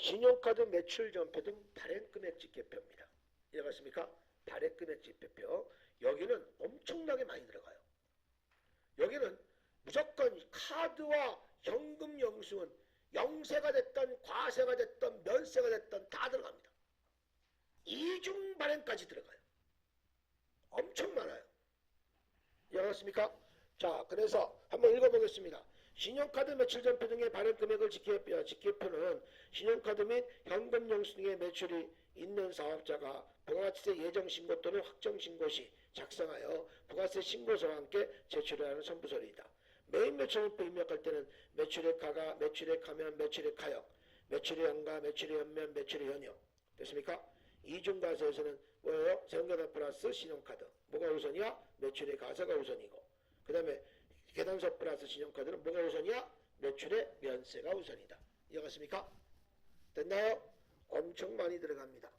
신용카드 매출 전표 등 발행금액 집계표입니다. 이해가십니까? 발행금액 집계표. 여기는 엄청나게 많이 들어가요. 여기는 무조건 카드와 현금 영수증은 영세가 됐던 과세가 됐던 면세가 됐던 다 들어갑니다. 이중 발행까지 들어가요. 엄청 많아요. 이해하셨습니까? 자, 그래서 한번 읽어보겠습니다. 신용카드 매출 전표 등의 발행 금액을 지켜표, 지켜표는 신용카드 및 현금 영수 등의 매출이 있는 사업자가 부가가치세 예정 신고 또는 확정 신고 시 작성하여 부가세 신고서와 함께 제출해야 하는 선부서리이다. 메인 매출표 입력할 때는 매출액 가가, 매출액 하면 매출액 하역, 매출의 연가, 매출의 연면, 매출의 연역. 됐습니까? 이중과세에서는 뭐예요? 세금계산 플러스 신용카드. 뭐가 우선이야? 매출의 가세가 우선이고. 그 다음에 계단서 플러스 신용카드는 뭐가 우선이야? 매출의 면세가 우선이다. 이해갔습니까? 됐나요? 엄청 많이 들어갑니다.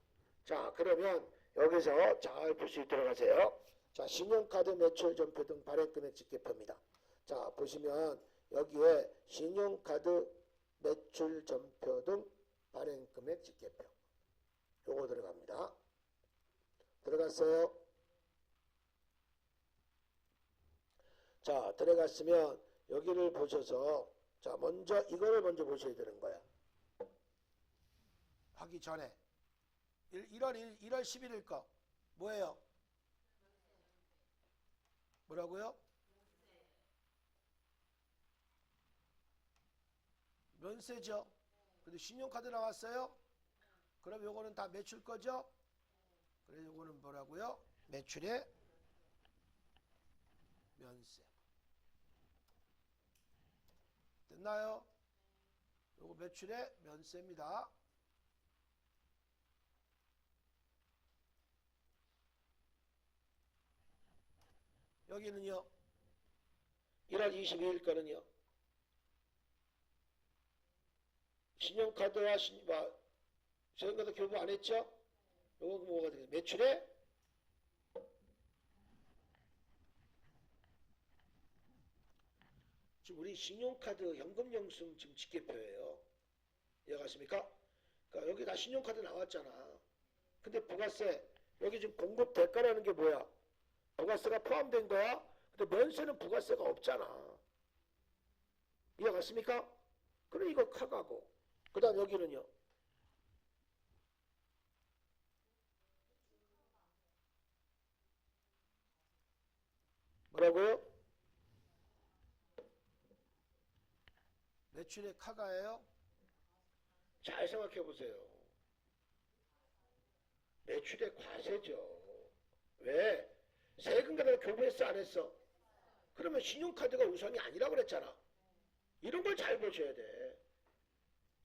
자, 그러면 여기서 있도록 하세요. 자, 신용카드 매출 전표 등 발행금액 집계표입니다. 자, 보시면 여기에 신용카드 매출 전표 등 발행금액 집계표. 요거 들어갑니다. 들어갔어요? 자, 들어갔으면 여기를 보셔서 자, 먼저 이거를 먼저 보셔야 되는 거야. 하기 전에 1, 1월 1, 1월 11일 거 뭐예요? 뭐라고요? 면세죠. 근데 신용카드 나왔어요? 그럼 요거는 다 매출 거죠? 그래서 요거는 뭐라고요? 매출의 면세. 됐나요? 요거 매출의 면세입니다. 여기는요. 1월 22일 거는요. 신용카드와 신, 뭐, 신용카드 교부 안 했죠? 요거 뭐가 되겠어요? 매출의 지금 우리 신용카드 현금 영수증 지금 집계표예요. 이해가십니까? 그러니까 여기 다 신용카드 나왔잖아. 근데 부가세 여기 지금 공급 대가라는 게 뭐야? 부가세가 포함된 거야? 근데 면세는 부가세가 없잖아. 이해갔습니까? 그럼 이거 카가고 그 다음 여기는요. 뭐라고요? 매출의 카가예요? 잘 생각해 보세요. 매출의 과세죠. 왜? 세금과다 교부했어 안 했어? 그러면 신용카드가 우선이 아니라고 그랬잖아. 이런 걸 잘 보셔야 돼.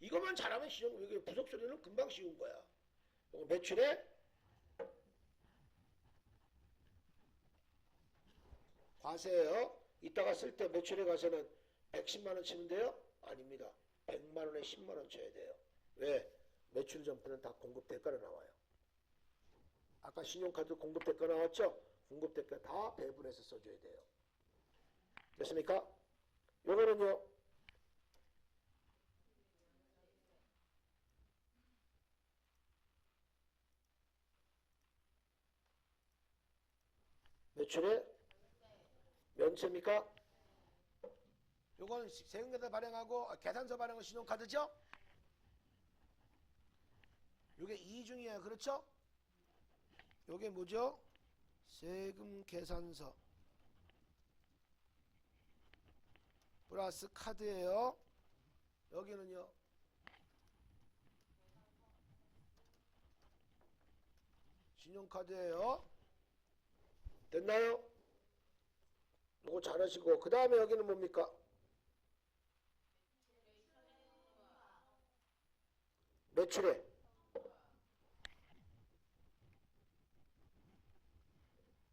이것만 잘하면 신용 부속 소리는 금방 쉬운 거야. 요거 매출의 과세예요. 이따가 쓸 때 매출의 과세는 110만 원 치면 돼요? 아닙니다. 100만 원에 10만 원 쳐야 돼요. 왜? 매출 전표는 다 공급 대가로 나와요. 아까 신용카드 공급 대가 나왔죠? 공급 대가 다 배분해서 써줘야 돼요. 됐습니까? 요거는요. 매출의 면세입니까? 요거는 세금계산 발행하고 아, 계산서 발행은 신용카드죠? 요게 이중이에요. 그렇죠? 요게 뭐죠? 세금 계산서 플러스 카드예요. 여기는요. 신용카드예요. 됐나요? 요거 잘하시고 그 다음에 여기는 뭡니까? 매출액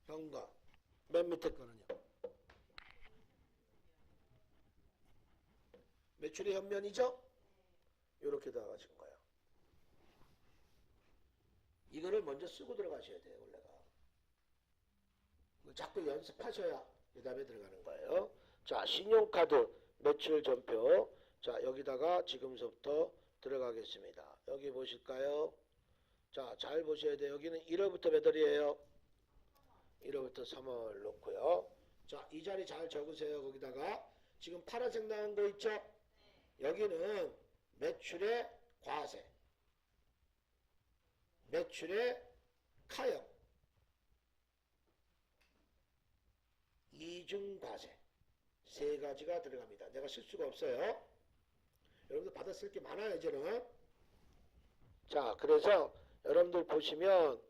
현가 맨 밑에 거는요? 매출의 현면이죠? 이렇게 나가신 거예요. 이거를 먼저 쓰고 들어가셔야 돼요 원래가. 자꾸 연습하셔야 그 다음에 들어가는 거예요. 자 신용카드 매출 전표. 자 여기다가 지금서부터 들어가겠습니다. 여기 보실까요? 자, 잘 보셔야 돼요. 여기는 1월부터 몇 월이에요? 1월부터 3월 놓고요. 자, 이 자리 잘 적으세요. 거기다가 지금 파란색 나온 거 있죠? 여기는 매출의 과세, 매출의 카형, 이중과세 세 가지가 들어갑니다. 내가 실수가 없어요. 여러분들 받았을 게 많아요, 이제는. 자, 그래서 여러분들 보시면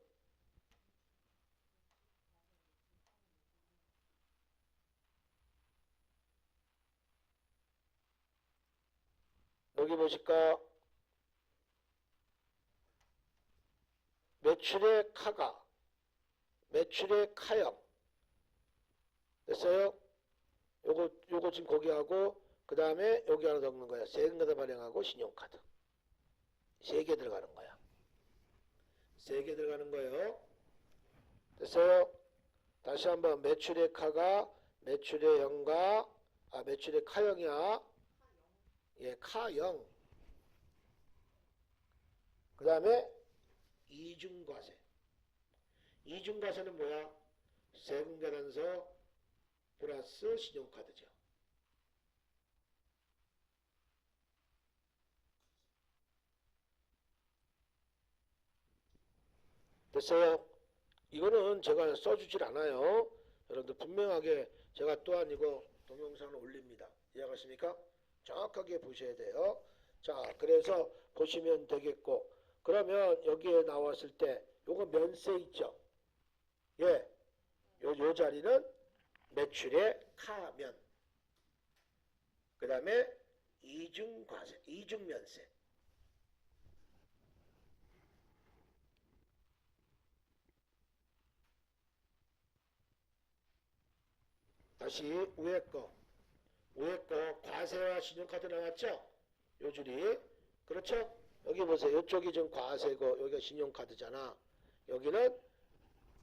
여기 보실까? 매출의 카가 매출의 카형 됐어요? 요거 요거 지금 거기 하고 그 다음에 여기 하나 넣는 거야. 세금과다 발행하고 신용카드 세개 들어가는 거야. 세개 들어가는 거예요. 됐어요? 다시 한번 매출의 카가 매출의 형과 아 매출의 카형이야. 예, 카형. 그 다음에 이중과세. 이중과세는 뭐야? 세금계산서 플러스 신용카드죠. 됐어요? 이거는 제가 써주질 않아요. 여러분들 분명하게 제가 또한 이거 동영상을 올립니다. 이해가십니까? 정확하게 보셔야 돼요. 자, 그래서 보시면 되겠고, 그러면 여기에 나왔을 때, 요거 면세 있죠? 예. 요, 요 자리는 매출의 카면. 그 다음에 이중과세, 이중면세. 다시 위에 거. 위에 거 과세와 신용카드 나왔죠? 요 줄이. 그렇죠? 여기 보세요. 이쪽이 지금 과세고 여기가 신용카드잖아. 여기는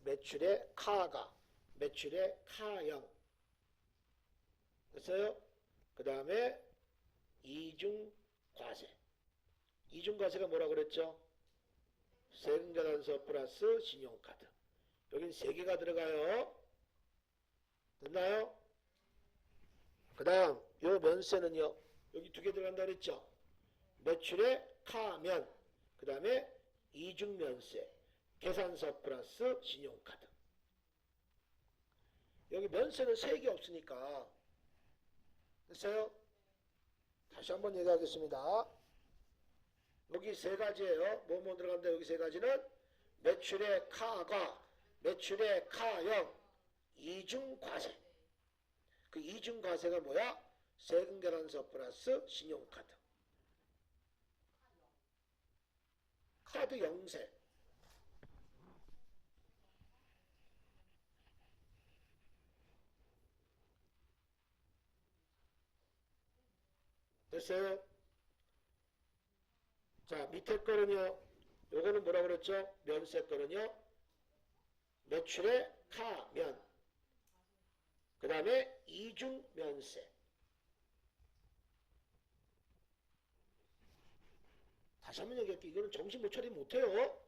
매출의 카가 매출의 카형 됐어요? 그 다음에 이중과세 이중과세가 뭐라 그랬죠? 세금계산서 플러스 신용카드 여긴 세 개가 들어가요 됐나요? 그 다음 요 면세는요 여기 두 개 들어간다 그랬죠? 매출의 카면 그 다음에 이중면세 계산서 플러스 신용카드. 여기 면세는 세개 없으니까. 됐어요? 다시 한번 얘기하겠습니다. 여기 세 가지예요. 뭐뭐 들어간다 여기 세 가지는 매출의 카가 매출의 카형 이중과세. 그 이중과세가 뭐야? 세금계산서 플러스 신용카드. 카드 영세. 됐어요? 자, 밑에 거는요. 요거는 뭐라 그랬죠? 면세 거는요. 매출의 카 면. 그 다음에 이중 면세. 다시 한번 얘기할게. 이거는 정신 못 차리면 못해요.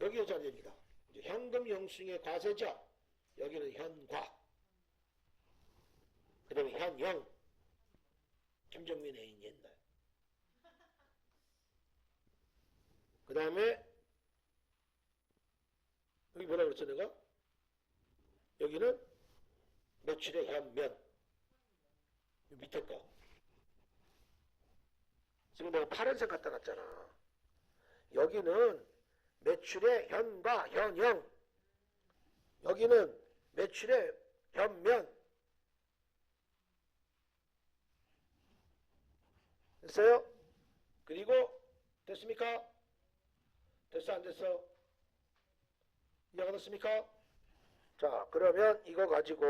여기에 자리입니다. 현금 영수증의 과세죠. 여기는 현과. 그 다음에 현영. 김정민 애인 옛날. 그 다음에 여기 뭐라 그랬죠 내가? 여기는 매출의 현면. 이 밑에 거. 지금 내가 파란색 갖다 놨잖아. 여기는 매출의 현과 현영. 여기는 매출의 현면. 됐어요? 그리고 됐습니까? 됐어 안 됐어? 이해가 됐습니까? 자 그러면 이거 가지고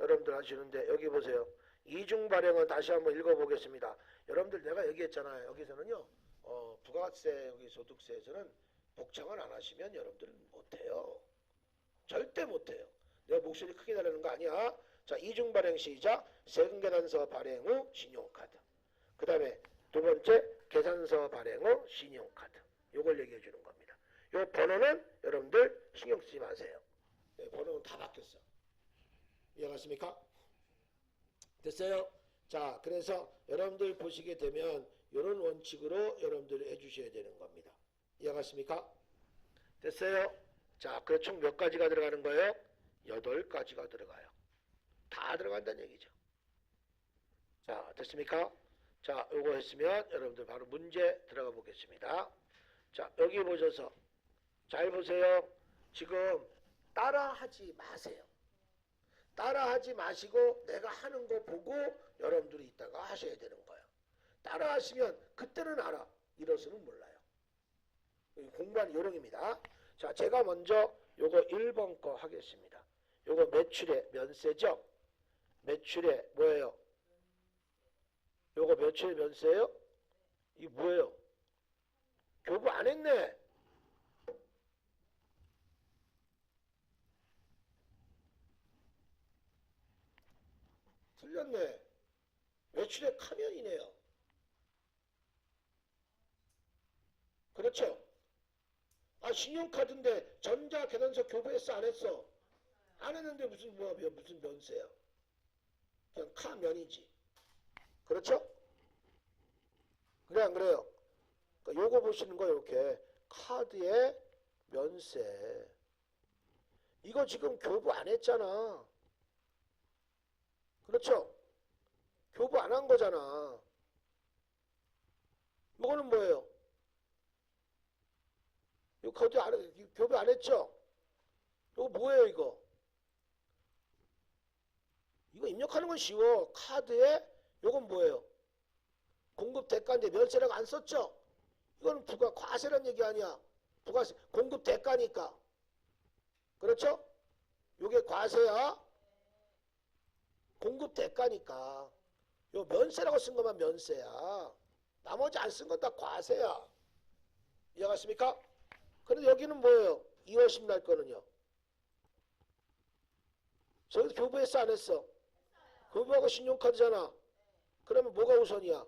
여러분들 하시는데 여기 보세요. 이중 발행은 다시 한번 읽어보겠습니다. 여러분들 내가 얘기했잖아요. 여기서는요. 어, 부가세 여기 소득세에서는 복창을 안 하시면 여러분들은 못해요. 절대 못해요. 내가 목소리 크게 달라는 거 아니야. 자 이중 발행 시작. 세금 계산서 발행 후 신용카드. 그 다음에 두 번째 계산서 발행 후 신용카드. 요걸 얘기해 주는 겁니다. 요 번호는 여러분들 신경 쓰지 마세요. 네, 번호는 다 바뀌었어. 이해갔습니까? 됐어요? 자, 그래서 여러분들 보시게 되면 이런 원칙으로 여러분들이 해주셔야 되는 겁니다. 이해갔습니까? 됐어요? 자, 그래 총몇 가지가 들어가는 거예요? 여덟 가지가 들어가요. 다 들어간다는 얘기죠. 자, 됐습니까? 자, 요거 했으면 여러분들 바로 문제 들어가 보겠습니다. 자, 여기 보셔서 잘 보세요. 지금 따라하지 마세요. 따라하지 마시고 내가 하는 거 보고 여러분들이 이따가 하셔야 되는 거예요. 따라하시면 그때는 알아. 이러서는 몰라요. 공부하는 요령입니다. 자, 제가 먼저 요거 1번 거 하겠습니다. 요거 매출의 면세죠? 매출의 뭐예요? 요거 매출의 면세예요? 이 뭐예요? 교부 안 했네. 틀렸네. 매출의 카면이네요. 그렇죠? 아 신용카드인데 전자 계산서 교부했어 안 했어? 안 했는데 무슨 뭐 무슨 면세야? 그냥 카면이지. 그렇죠? 그래 안 그래요? 그러니까 요거 보시는 거 이렇게 카드의 면세. 이거 지금 교부 안 했잖아. 그렇죠? 교부 안 한 거잖아. 요거는 뭐예요? 요 카드 안, 했- 교부 안 했죠? 요거 뭐예요 이거? 이거 입력하는 건 쉬워. 카드에 요건 뭐예요? 공급 대가인데 면세라고 안 썼죠? 이거는 부가 과세란 얘기 아니야. 부가세 공급 대가니까. 그렇죠? 요게 과세야. 공급 대가니까. 요 면세라고 쓴 것만 면세야. 나머지 안 쓴 건 다 과세야. 이해갔습니까? 그런데 여기는 뭐예요? 2월 10날 거는요. 저기 교부했어 안 했어? 교부하고 신용카드잖아. 그러면 뭐가 우선이야?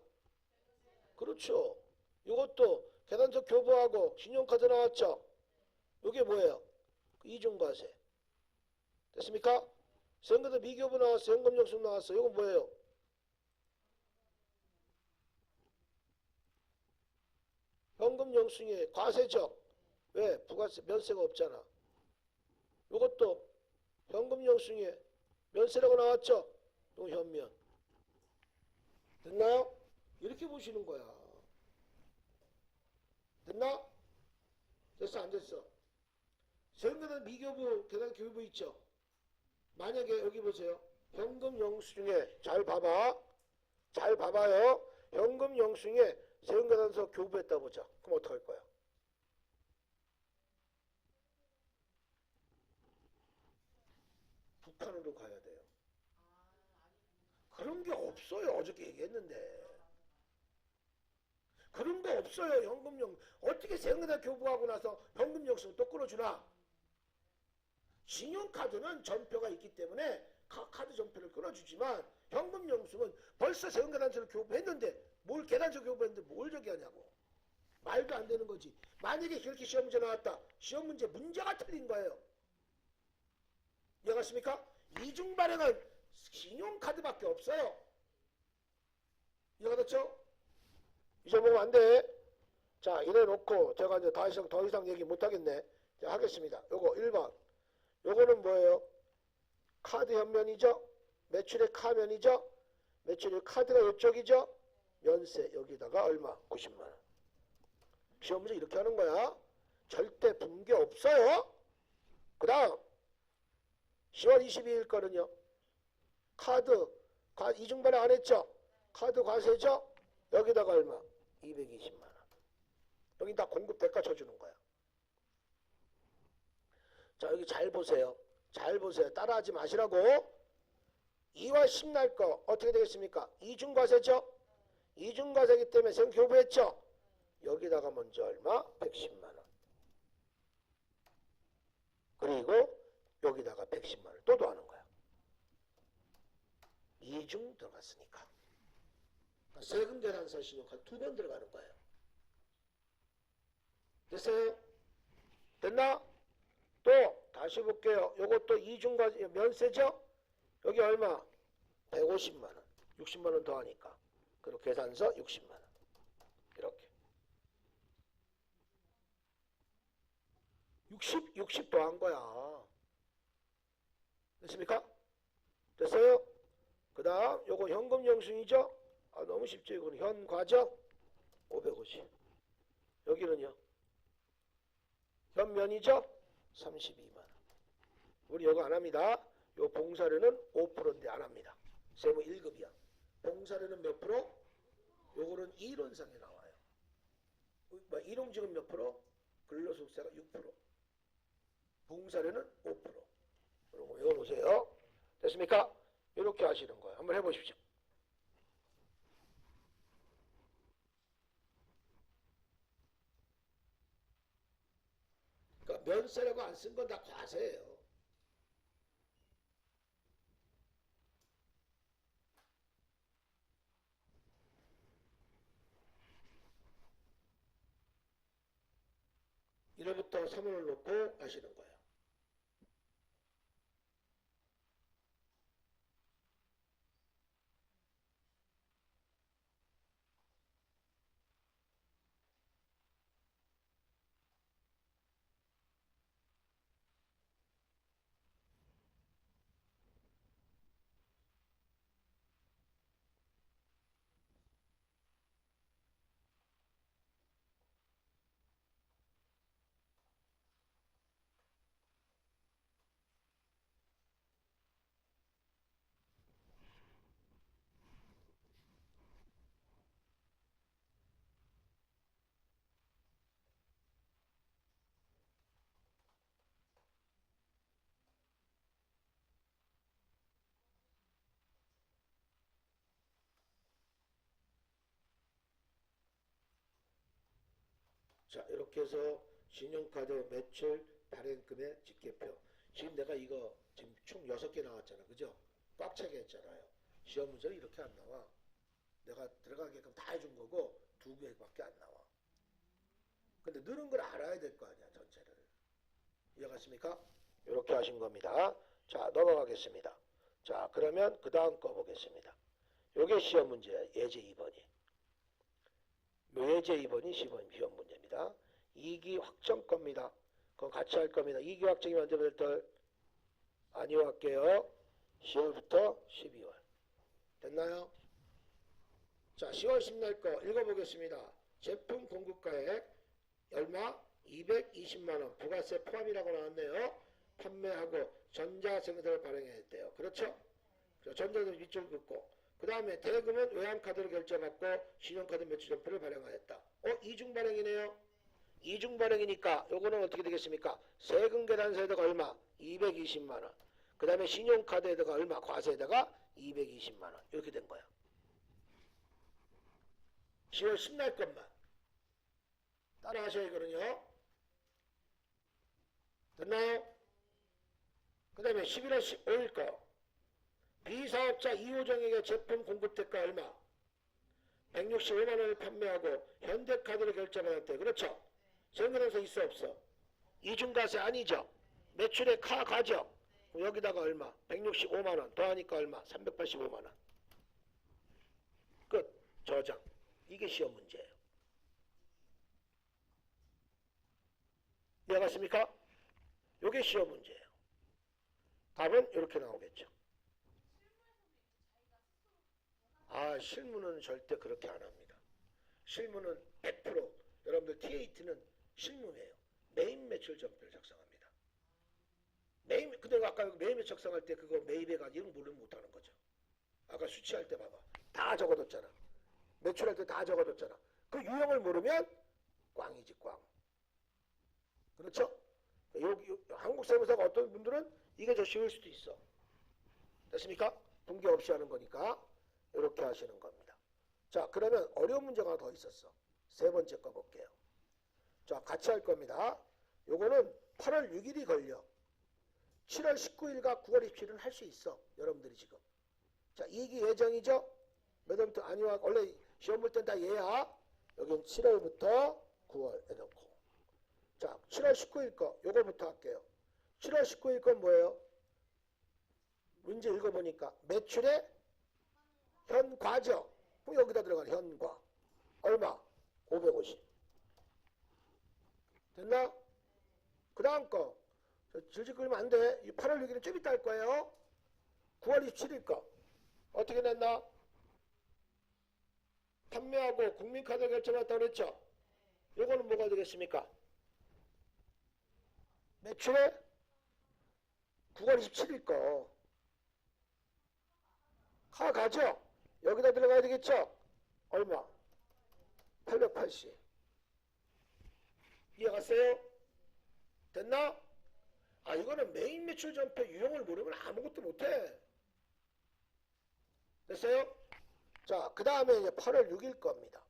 그렇죠. 이것도 계산서 교부하고 신용카드 나왔죠. 이게 뭐예요? 이중과세. 됐습니까? 세금도 미교부 나왔어. 현금영수증 나왔어. 이건 뭐예요? 현금 영수증의 과세죠. 왜? 부가세 면세가 없잖아. 이것도 현금 영수증에 면세라고 나왔죠. 또 현면. 됐나요? 이렇게 보시는 거야. 됐나? 됐어 안 됐어? 세금계산 미교부 계산 교부부 있죠? 만약에 여기 보세요. 현금 영수증에 잘 봐봐. 잘 봐봐요. 현금 영수증에 세금계산서 교부했다 보자. 그럼 어떡할 거야? 북한으로 가야 돼요. 그런 게 없어요. 어저께 얘기했는데. 그런 거 없어요. 현금용. 어떻게 세금계산 교부하고 나서 현금 영수증 또 끌어주나? 신용카드는 전표가 있기 때문에 카- 카드 전표를 끊어주지만 현금 영수증은 벌써 세금계산서를 교부했는데 뭘 계산서 교부했는데 뭘 저기 하냐고. 말도 안 되는 거지. 만약에 그렇게 시험 문제 나왔다. 시험 문제 문제가 틀린 거예요. 이해갔습니까? 이중 발행은 신용카드밖에 없어요. 이해가 됐죠? 잊어먹으면 안 돼 자 이래 놓고 제가 이제 더 이상, 더 이상 얘기 못 하겠네. 자 하겠습니다. 요거 1번 요거는 뭐예요? 카드 현면이죠? 매출의 카면이죠? 매출의 카드가 이쪽이죠? 면세 여기다가 얼마? 90만원 시험 문제 이렇게 하는 거야 절대 붕괴 없어요 그 다음 10월 22일 거는요 카드 과- 이중발행 안 했죠? 카드 과세죠? 여기다가 얼마? 220만원 여기 다 공급 대가 쳐주는 거야 자 여기 잘 보세요. 잘 보세요. 따라하지 마시라고. 2월 10 날 거 어떻게 되겠습니까? 이중과세죠? 이중과세기 때문에 생 교부했죠? 여기다가 먼저 얼마? 110만원. 그리고 여기다가 110만원 또 더하는 거야. 이중 들어갔으니까. 세금 계산서 신용카드 두 번 들어가는 거예요. 됐어요? 됐나? 또 다시 볼게요. 요것도 이중과 면세죠? 여기 얼마? 150만 원. 60만 원 더하니까. 그리고 계산서 60만 원. 이렇게. 60, 60 더한 거야. 됐습니까? 됐어요? 그 다음 요거 현금 영수이죠? 아 너무 쉽죠 이거는 현과죠? 550 여기는요 현면이죠? 32만원 우리 이거 안 합니다. 요 봉사료는 5%인데 안 합니다. 세무 1급이야. 봉사료는 몇 프로? 요거는 이론상에 나와요. 뭐 일용직은 몇 프로? 근로소득세가 6% 봉사료는 5% 그런 거 외워놓으세요. 됐습니까? 이렇게 하시는 거예요. 한번 해보십시오 그러니까 면세라고 안 쓴 건 다 과세예요. 일부터 3원을 놓고 하시는 거예요. 자, 이렇게 해서 신용카드 매출 발행금의 집계표. 지금 내가 이거 지금 총 6개 나왔잖아. 그죠? 꽉 차게 했잖아요. 시험 문제는 이렇게 안 나와. 내가 들어가게끔 다 해준 거고 두 개밖에 안 나와. 근데 느는 걸 알아야 될 거 아니야, 전체를. 이해가십니까? 이렇게 하신 겁니다. 자, 넘어가겠습니다. 자, 그러면 그 다음 거 보겠습니다. 요게 시험 문제야. 예제 2번이. 예제 2번이 시험 시험 문제 입니다. 2기 확정 겁니다. 그건 같이 할 겁니다. 2기 확정이 먼저 될떨 아니요 할게요. 10월부터 12월. 됐나요? 자, 10월 10날 거 읽어보겠습니다. 제품 공급가액 얼마? 220만원 부가세 포함이라고 나왔네요. 판매하고 전자생산을 발행했대요. 그렇죠? 전자생산 밑줄 긋고 그 다음에 대금은 외환카드로 결제받고 신용카드 매출 점표를 발행하였다. 어? 이중 발행이네요. 이중 발행이니까 요거는 어떻게 되겠습니까? 세금 계산서에다가 얼마? 220만 원. 그 다음에 신용카드에다가 얼마? 과세에다가 220만 원. 이렇게 된 거야. 10월 10날 것만. 따라 하셔야 이거는요. 됐나요? 그 다음에 11월 15일 거. 비사업자 이호정에게 제품 공급 대가 얼마? 165만 원을 판매하고 현대카드로 결제받았대. 그렇죠? 정근에서 있어 없어? 이중과세 아니죠? 매출의 카 가죠? 여기다가 얼마? 165만 원 더하니까 얼마? 385만 원. 끝. 저장. 이게 시험 문제예요. 이해갔습니까? 이게 시험 문제예요. 답은 이렇게 나오겠죠. 아, 실무는 절대 그렇게 안 합니다. 실무는 100% 여러분들 TAT는 실무예요. 메인 매출 점표를 작성합니다. 메인 근데 아까 메인 매출 작성할 때 그거 이런 거 모르면 못하는 거죠. 아까 수치할 때 봐봐. 다 적어뒀잖아. 매출할 때 다 적어뒀잖아. 그 유형을 모르면 꽝이지 꽝. 그렇죠? 여기 한국 세무사가 어떤 분들은 이게 더 쉬울 수도 있어. 됐습니까? 분개 없이 하는 거니까 이렇게 하시는 겁니다. 자, 그러면 어려운 문제가 더 있었어. 세 번째 거 볼게요. 자, 같이 할 겁니다. 요거는 8월 6일이 걸려. 7월 19일과 9월 27일은 할 수 있어. 여러분들이 지금. 자, 이기 예정이죠? 몇 월부터 아니와 원래 시험 볼 땐다 얘야. 여긴 7월부터 9월 해놓고. 자, 7월 19일 거 요거부터 할게요. 7월 19일 건 뭐예요? 문제 읽어보니까 매출의 현과죠. 그럼 여기다 들어가는 현과. 얼마? 550. 됐나? 그 다음 거. 저 질질 끌면 안 돼. 이 8월 6일은 좀 이따 할 거예요. 9월 27일 거. 어떻게 냈나? 판매하고 국민카드 결정했다고 그랬죠? 요거는 뭐가 되겠습니까? 매출에 9월 27일 거. 가 가죠? 여기다 들어가야 되겠죠? 얼마? 880. 이해갔어요? 됐나? 아 이거는 메인 매출 전표 유형을 모르면 아무것도 못해. 됐어요? 자, 그 다음에 이제 8월 6일 겁니다.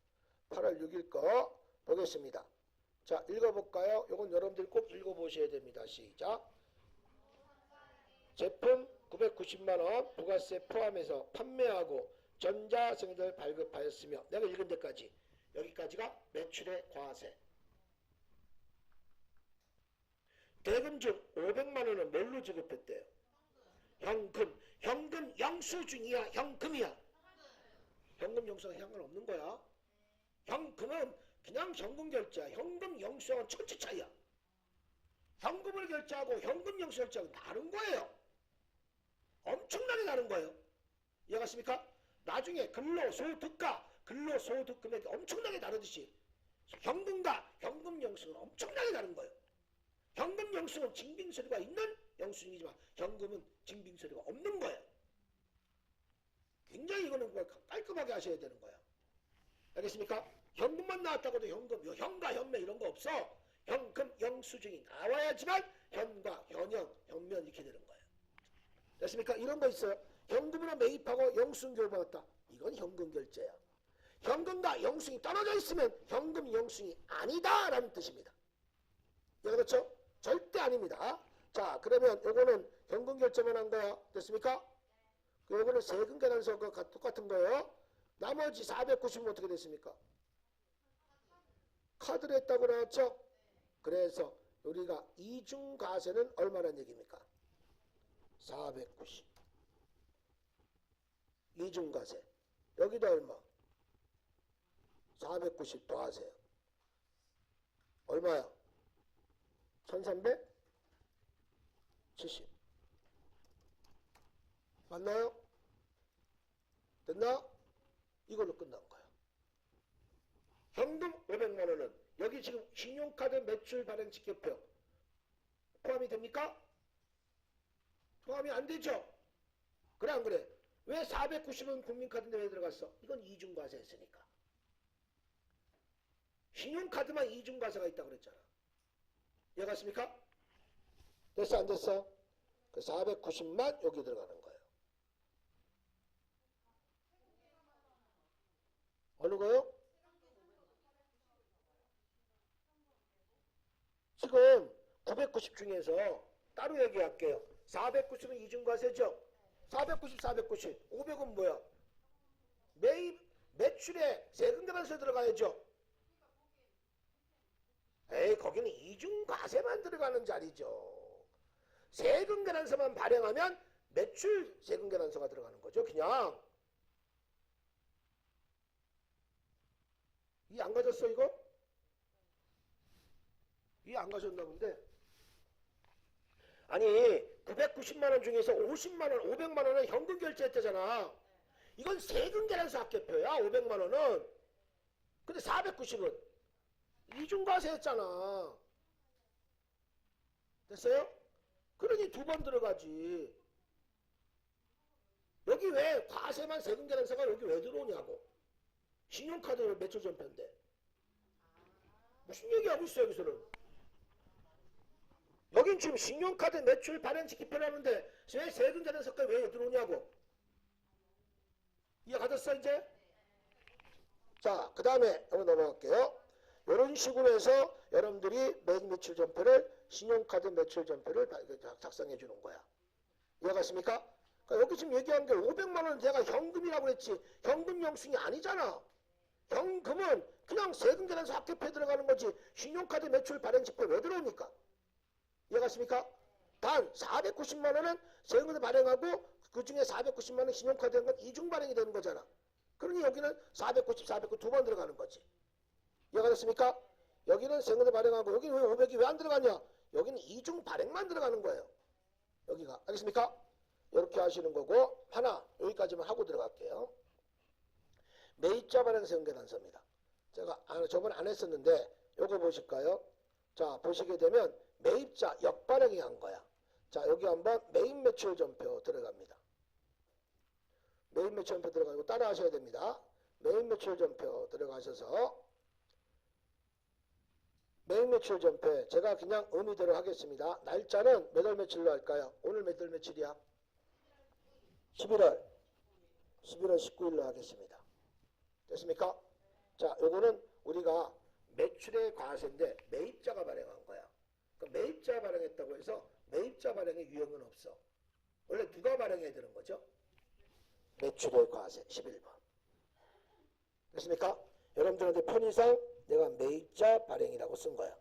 8월 6일 거 보겠습니다. 자, 읽어볼까요? 이건 여러분들 꼭 읽어보셔야 됩니다. 시작. 제품 990만원 부가세 포함해서 판매하고 전자생들 발급하였으며 내가 읽은 데까지 여기까지가 매출의 과세 대금 중 500만 원은 뭘로 지급했대요? 현금 현금 영수증이야 현금이야 현금 영수가 상관없는 거야 현금은 그냥 현금 결제야 현금 영수하고는 천지 차이야 현금을 결제하고 현금 영수 결제하고 다른 거예요 엄청나게 다른 거예요. 이해갔습니까? 나중에 근로소득과 근로소득 금액이 엄청나게 다르듯이 현금과 현금 영수는 엄청나게 다른 거예요. 현금 영수는 징빙서류가 있는 영수증이지만 현금은 징빙서류가 없는 거예요. 굉장히 이거는 뭐 깔끔하게 하셔야 되는 거예요. 알겠습니까? 현금만 나왔다고도 현금, 요 현가, 현매 이런 거 없어. 현금, 영수증이 나와야지만 현과, 현형, 현면 이렇게 되는 거예요. 됐습니까? 이런 거 있어요. 현금으로 매입하고 영수증 교부받았다. 이건 현금 결제야. 현금과 영수증이 떨어져 있으면 현금 영수증이 아니다라는 뜻입니다. 예, 그렇죠? 절대 아닙니다. 자, 그러면 요거는 현금 결제만 한 거야. 됐습니까? 요거는 세금 계산서가 똑같은 거예요. 나머지 490은 어떻게 됐습니까? 카드로 했다고 나왔죠? 그래서 우리가 이중과세는 얼마나 얘기입니까? 490 이중과세 여기다 얼마 490 더하세요 얼마야 1370 맞나요? 됐나? 이걸로 끝난 거야 현금 500만 원은 여기 지금 신용카드 매출 발행 직결표 포함이 됩니까? 포함이 안 되죠? 그래 안 그래? 왜 490은 국민카드인데 왜 들어갔어? 이건 이중과세 했으니까. 신용카드만 이중과세가 있다고 그랬잖아. 이해갔습니까? 됐어 안 됐어? 그 490만 여기 들어가는 거예요. 어느 거요? 지금 990 중에서 따로 얘기할게요. 490은 이중과세죠. 490, 490. 500은 뭐야? 매입, 매출에 세금 계산서 들어가야죠. 에이, 거기는 이중과세만 들어가는 자리죠. 세금 계산서만 발행하면 매출 세금 계산서가 들어가는 거죠. 그냥. 이 안 가졌어, 이거? 이 안 가졌나 본데. 아니 990만 원 중에서 50만 원, 500만 원은 현금 결제했다잖아. 이건 세금 계산서 합계표야. 500만 원은. 근데 490은 이중과세 했잖아. 됐어요? 그러니 두 번 들어가지. 여기 왜 과세만 세금 계산서가 여기 왜 들어오냐고. 신용카드 매출 전표인데. 무슨 얘기하고 있어 여기서는. 여긴 지금 신용카드 매출 발행 지키표라는데 왜 세금 계산서가 왜 들어오냐고. 이해 가졌어 이제? 자, 그 다음에 한번 넘어갈게요. 이런 식으로 해서 여러분들이 매일 매출 전표를 신용카드 매출 전표를 작성해 주는 거야. 이해갔습니까? 그러니까 여기 지금 얘기한 게 500만 원 내가 현금이라고 했지 현금 영수증이 아니잖아. 현금은 그냥 세금 계산서 합격해 들어가는 거지 신용카드 매출 발행 집회 왜 들어옵니까? 이해갔습니까? 단 490만 원은 세금을 발행하고 그 중에 490만 원 신용카드 건 이중 발행이 되는 거잖아. 그러니 여기는 490, 490 두 번 들어가는 거지. 이해가 됐습니까? 여기는 세금을 발행하고 여기는 왜 500이 왜 안 들어가냐? 여기는 이중 발행만 들어가는 거예요. 여기가 알겠습니까? 이렇게 하시는 거고 하나 여기까지만 하고 들어갈게요. 매입자 발행 세금계산서입니다. 제가 아, 저번에 안 했었는데 요거 보실까요? 자 보시게 되면 매입자 역발행이 한 거야. 자 여기 한번 매입 매출 전표 들어갑니다. 매입 매출 전표 들어가고 따라 하셔야 됩니다. 매입 매출 전표 들어가셔서 매입 매출 전표 제가 그냥 의미대로 하겠습니다. 날짜는 몇 월 며칠로 할까요? 오늘 몇 월 며칠이야? 11월 11월 19일로 하겠습니다. 됐습니까? 자, 요거는 우리가 매출의 과세인데 매입자가 발행한. 그 매입자 발행했다고 해서 매입자 발행의 유형은 없어. 원래 누가 발행해야 되는 거죠? 매출의 과세 11번. 됐습니까? 여러분들한테 편의상 내가 매입자 발행이라고 쓴 거야.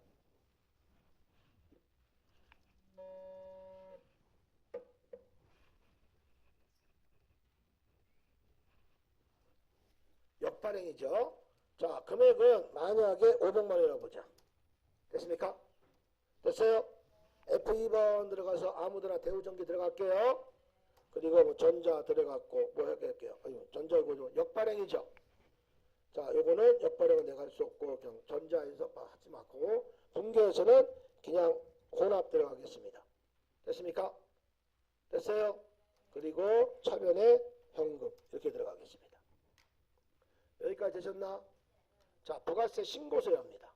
역발행이죠. 자, 금액은 만약에 500만 원이라고 보자. 됐습니까? 됐어요? F2번 들어가서 아무데나 대우전기 들어갈게요. 그리고 뭐 전자 들어갔고 뭐 할게요. 전자 이거 역발행이죠. 자, 요거는 역발행은 내가 할 수 없고 그냥 전자에서 아, 하지 말고 분계에서는 그냥 혼합 들어가겠습니다. 됐습니까? 됐어요? 그리고 차변에 현금 이렇게 들어가겠습니다. 여기까지 되셨나? 자, 부가세 신고서입니다.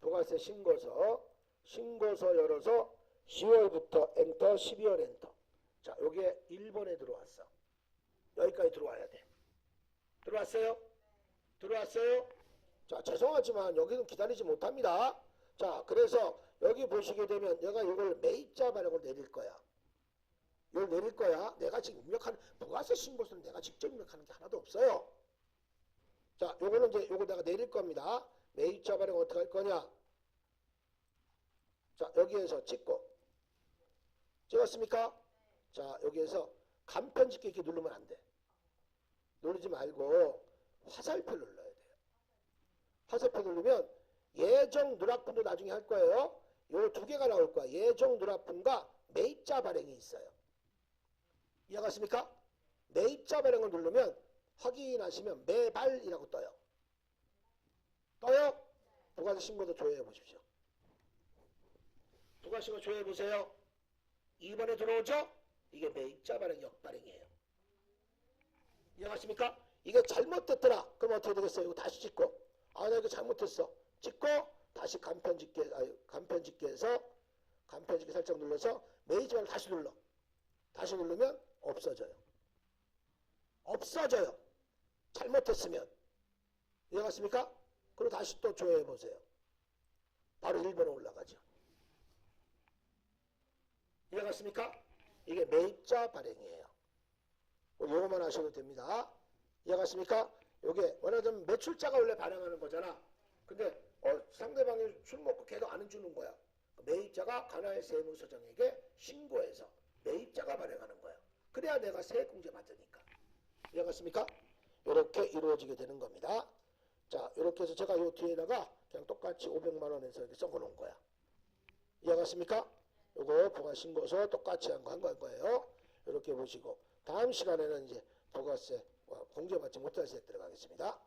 부가세 신고서, 신고서 열어서 10월부터 엔터, 12월 엔터. 자, 요게 1번에 들어왔어. 여기까지 들어와야 돼. 들어왔어요? 들어왔어요? 자, 죄송하지만 여기는 기다리지 못합니다. 자, 그래서 여기 보시게 되면 내가 이걸 매입자 발행을 내릴 거야. 이걸 내릴 거야. 내가 지금 입력하는 부가세 신고서는 내가 직접 입력하는 게 하나도 없어요. 자, 요거는 이제 요거 내가 내릴 겁니다. 매입자 발행 어떻게 할 거냐? 자, 여기에서 찍고 찍었습니까? 자, 여기에서 간편 찍기 이렇게 누르면 안 돼. 누르지 말고 화살표 눌러야 돼요. 화살표 누르면 예정 누락분도 나중에 할 거예요. 요 두 개가 나올 거야. 예정 누락분과 매입자 발행이 있어요. 이해갔습니까? 매입자 발행을 누르면 확인하시면 매발이라고 떠요. 떠요? 부가세 신고도 조회해 보십시오. 부가세 신고 조회해 보세요. 2번에 들어오죠? 이게 매입자 발행 역발행이에요. 이해갔습니까? 이게 잘못됐더라. 그럼 어떻게 되겠어요? 이거 다시 찍고. 아, 나 이거 잘못했어. 찍고 다시 간편 짓게, 아, 간편 짓게해서 간편 짓게 살짝 눌러서 매입자 발행 다시 눌러. 다시 누르면 없어져요. 없어져요. 잘못했으면. 이해갔습니까? 그리고 다시 또 조회해 보세요. 바로 1번에 올라가죠. 이해갔습니까? 이게 매입자 발행이에요. 요거만 하셔도 됩니다. 이해갔습니까? 요게 원하는 매출자가 원래 발행하는 거잖아. 근데 어, 상대방이 술 먹고 걔도 안 해주는 거야. 매입자가 관할 세무서장에게 신고해서 매입자가 발행하는 거야. 그래야 내가 세액공제 받으니까. 이해갔습니까? 이렇게 이루어지게 되는 겁니다. 자, 이렇게 해서 제가 요 뒤에다가 그냥 똑같이 500만 원에서 이렇게 써놓은 거야. 이해갔습니까? 요거 부가신고서 똑같이 한거한 거예요. 이렇게 보시고 다음 시간에는 이제 부가세 어, 공제받지 못할 세액 들어가겠습니다.